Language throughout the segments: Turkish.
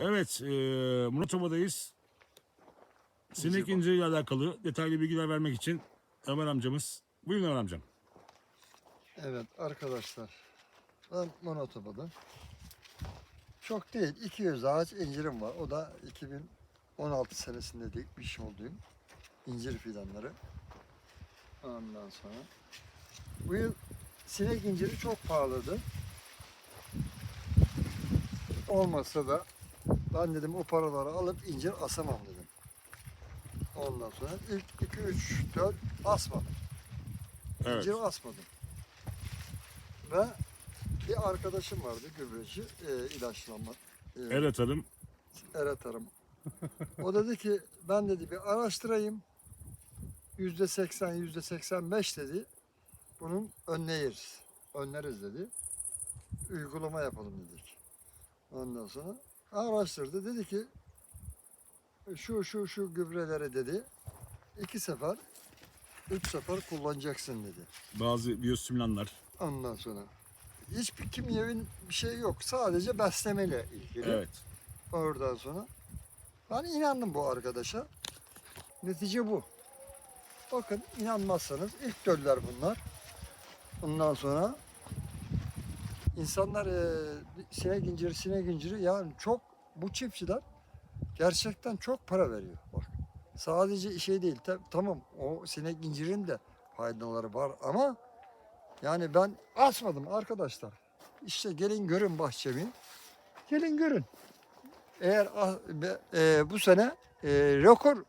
Evet, e, Murat Oba'dayız. Sinek inciri ile alakalı detaylı bilgiler vermek için Ömer amcamız. Buyurun Ömer amcam. Evet arkadaşlar. Ben Monotoba'da. Çok değil. 200 ağaç incirim var. O da 2016 senesinde dikmiş olduğum incir fidanları. Ondan sonra. Bu yıl sinek inciri çok pahalıydı. Olmasa da ben dedim o paraları alıp incir asamam dedim. Ondan sonra ilk 2 3 4 asmadım. Evet. İncir asmadım. Ve bir arkadaşım vardı gübreci, e, ilaçlama. E, Evet hanım. Eret Arım. O dedi ki ben dedi bir araştırayım. Yüzde seksen, yüzde seksen beş dedi. Bunun önleyiriz. Önleriz dedi. Uygulama yapalım dedik. Ondan sonra araştırdı. Dedi ki şu şu şu gübreleri dedi. iki sefer, üç sefer kullanacaksın dedi. Bazı biyostimülanlar. Ondan sonra hiçbir kimyevi bir şey yok. Sadece beslemeyle ilgili. Evet. Oradan sonra ben inandım bu arkadaşa. Netice bu. Bakın inanmazsanız ilk döller bunlar. Ondan sonra insanlar e, sinek inciri, sinek inciri yani çok bu çiftçiler gerçekten çok para veriyor. Bak sadece şey değil. ta- tamam o sinek incirin de faydaları var ama yani ben asmadım arkadaşlar. İşte gelin görün bahçemi. Gelin görün. Eğer ah- e, bu sene e, rekor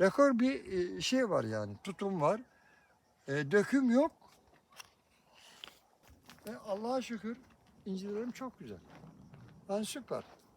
rekor bir e, şey var yani tutum var. E, döküm yok. Ve Allah'a şükür incirlerim çok güzel. Ben süper.